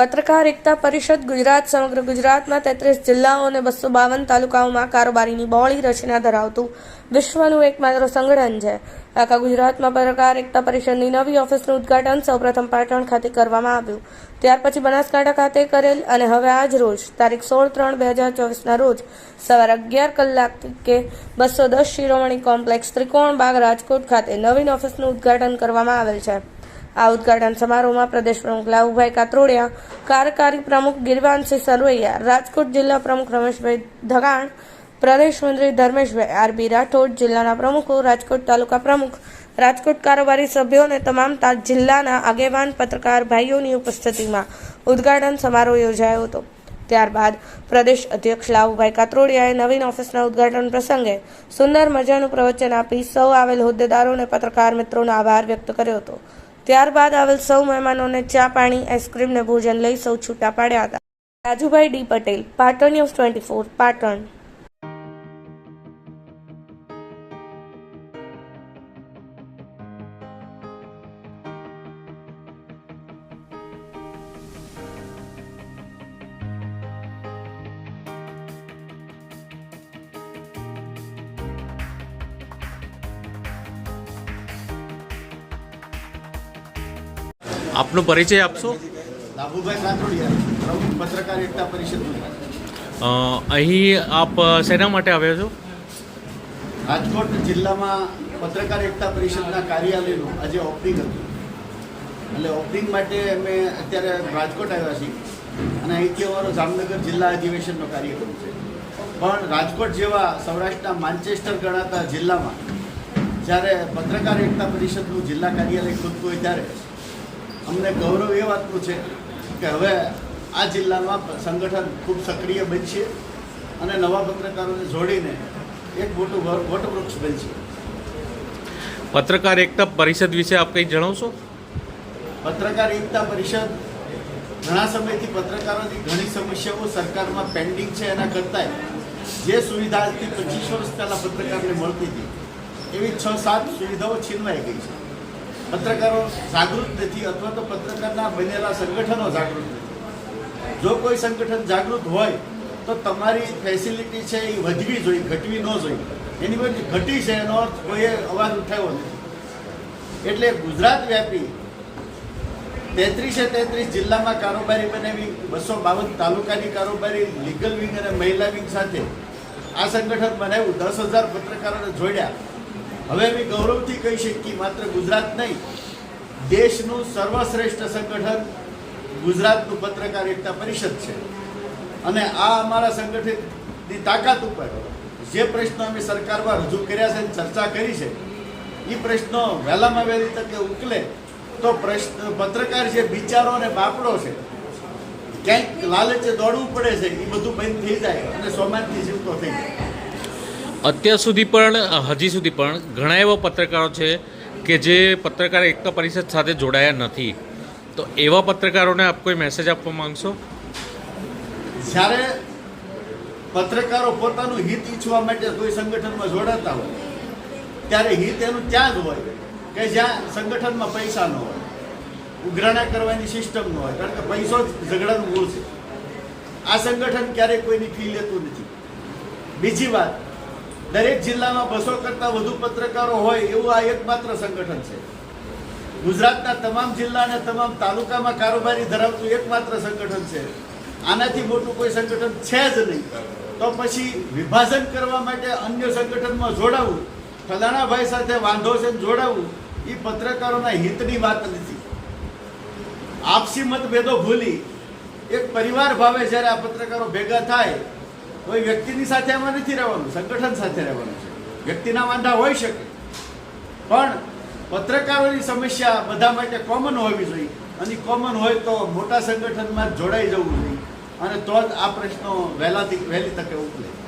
પત્રકાર એકતા પરિષદ ગુજરાત સમગ્ર ગુજરાતમાં તેત્રીસ જિલ્લાઓ અને બસો બાવન તાલુકાઓમાં કારોબારીની બહોળી રચના ધરાવતું વિશ્વનું એકમાત્ર સંગઠન છે. આખા ગુજરાતમાં પત્રકાર એકતા પરિષદની નવી ઓફિસનું ઉદ્ઘાટન સૌપ્રથમ પાટણ ખાતે કરવામાં આવ્યું. ત્યાર પછી બનાસકાંઠા ખાતે કરેલ અને હવે આજ રોજ, તારીખ સોળ ત્રણ બે હજાર ચોવીસના રોજ, સવારે અગિયાર કલાકે બસો દસ શિરોમણી કોમ્પ્લેક્સ ત્રિકોણ બાગ રાજકોટ ખાતે નવીન ઓફિસનું ઉદ્ઘાટન કરવામાં આવેલ છે. આ ઉદ્ઘાટન સમારોહમાં પ્રદેશ પ્રમુખ લાવુભાઈ કાત્રોડિયા, કાર્યકારી પ્રમુખ ગિરવાનસિંહ સરવૈયા, રાજકોટ જિલ્લા પ્રમુખ રમેશભાઈ ધગાણ, પ્રદેશ મંત્રી ધર્મેશભાઈ આરબી રાઠોડ, જિલ્લાના પ્રમુખો, રાજકોટ તાલુકા પ્રમુખ, રાજકોટ કારોબારી સભ્યો અને તમામ જિલ્લાના આગેવાન, પત્રકાર ભાઈઓની ઉપસ્થિતિમાં ઉદ્ઘાટન સમારોહ યોજાયો હતો. ત્યારબાદ પ્રદેશ અધ્યક્ષ લાવુભાઈ કાત્રોડિયાએ નવીન ઓફિસના ઉદ્ઘાટન પ્રસંગે સુંદર મજાનું પ્રવચન આપી સૌ આવેલ હોદ્દેદારો અને પત્રકાર મિત્રોનો આભાર વ્યક્ત કર્યો હતો. ત્યારબાદ આવેલ સૌ મહેમાનોને ચા પાણી, આઈસ્ક્રીમ ને ભોજન લઈ સૌ છૂટા પાડ્યા હતા. Rajubhai D Patel, Patan news twenty four Patan. આપનો પરિચય આપશો? પત્રકાર એકતા પરિષદ અહીં આપ શેના માટે આવ્યા છો? રાજકોટ જિલ્લામાં પત્રકાર એકતા પરિષદના કાર્યાલયનું આજે ઓપનિંગ હતું. એટલે ઓપનિંગ માટે અમે અત્યારે રાજકોટ આવ્યા છીએ. અને અહીંથી અમારો જામનગર જિલ્લા અધિવેશનનો કાર્યક્રમ છે. પણ રાજકોટ જેવા સૌરાષ્ટ્રના માન્ચેસ્ટર ગણાતા જિલ્લામાં જ્યારે પત્રકાર એકતા પરિષદનું જિલ્લા કાર્યાલય ખુલતું હોય ત્યારે અમને ગૌરવ એ વાતનું છે કે હવે આ જિલ્લામાં સંગઠન ખૂબ સક્રિય બનશે અને નવા પત્રકારોને જોડીને એક મોટું વટવૃક્ષ બનશે. પત્રકાર એકતા પરિષદ વિશે આપ કંઈ જણાવશો? પત્રકાર એકતા પરિષદ ઘણા સમયથી પત્રકારોની ઘણી સમસ્યાઓ સરકારમાં પેન્ડિંગ છે એના કરતાંય જે સુવિધા આજથી પચીસ વર્ષ પહેલાં પત્રકારને મળતી હતી એવી છ સાત સુવિધાઓ છીનવાઈ ગઈ છે. પત્રકારો જાગૃત નથી અથવા તો પત્રકારના બનેલા સંગઠનો જાગૃત નથી. જો કોઈ સંગઠન જાગૃત હોય, તો તમારી ફેસિલિટી છે એ વધવી જોઈએ, ઘટવી ન જોઈએ. એની કોઈ ઘટી છે એનો અર્થ કોઈએ અવાજ ઉઠાવ્યો નથી. એટલે ગુજરાત વ્યાપી તેત્રીસે તેત્રીસ જિલ્લામાં કારોબારી બનાવી, બસો બાવન તાલુકાની કારોબારી, લીગલ વિંગ અને મહિલા વિંગ સાથે આ સંગઠન બનાવ્યું. દસ હજાર પત્રકારોને જોડ્યા. હવે અમે ગૌરવથી કહી શકીએ, માત્ર ગુજરાત નહીં, દેશનું સર્વશ્રેષ્ઠ સંગઠન ગુજરાતનું પત્રકાર એકતા પરિષદ છે. અને આ અમારા સંગઠનની તાકાત ઉપર જે પ્રશ્નો અમે સરકારમાં રજૂ કર્યા છે ચર્ચા કરી છે એ પ્રશ્નો વહેલામાં વહેલી તકે ઉકલે તો પ્રશ્ન, પત્રકાર જે બિચારો અને બાપડો છે, ક્યાંક લાલચે દોડવું પડે છે એ બધું બંધ થઈ જાય અને સોમાનથી જીવતો થઈ જાય. અત્યાર સુધી પણ હજી સુધી પણ ઘણા એવા પત્રકારો છે કે જે પત્રકાર એકતા પરિષદ સાથે જોડાયા નથી. તો એવા પત્રકારોને આપ કોઈ મેસેજ આપવા માંગશો? જ્યારે પત્રકારો પોતાનું હિત ઈચ્છવા માટે કોઈ સંગઠનમાં જોડાતા હોય, ત્યારે હિત એનું ત્યાં જ હોય કે જ્યાં સંગઠનમાં પૈસા ન હોય, ઉઘરાણા કરવાની સિસ્ટમ ન હોય, કારણ કે પૈસો જ ઝઘડાનું મૂળ છે. આ સંગઠન ક્યારેય કોઈની ફી લેતું નથી. બીજી વાત દરેક જિલ્લામાં બસો કરતાં વધુ પત્રકારો હોય એવું આ એકમાત્ર સંગઠન છે. ગુજરાતના તમામ જિલ્લા અને તમામ તાલુકામાં કારોબારી ધરાવતું એકમાત્ર સંગઠન છે. આનાથી મોટું કોઈ સંગઠન છે જ નહીં. તો પછી વિભાજન કરવા માટે અન્ય સંગઠનમાં જોડાવું, ફલાણાભાઈ સાથે વાંધો છે જોડાવું એ પત્રકારોના હિતની વાત નથી. આપસી મતભેદો ભૂલી એક પરિવાર ભાવે જ્યારે આ પત્રકારો ભેગા થાય કોઈ વ્યક્તિની સાથે એમાં નથી રહેવાનું, સંગઠન સાથે રહેવાનું છે. વ્યક્તિના વાંધા હોઈ શકે. પણ પત્રકારોની સમસ્યા બધા માટે કોમન હોવી જોઈએ. અને કોમન હોય તો મોટા સંગઠનમાં જોડાઈ જવું જોઈએ. અને તો જ આ પ્રશ્નો વહેલાથી વહેલી તકે ઉકલે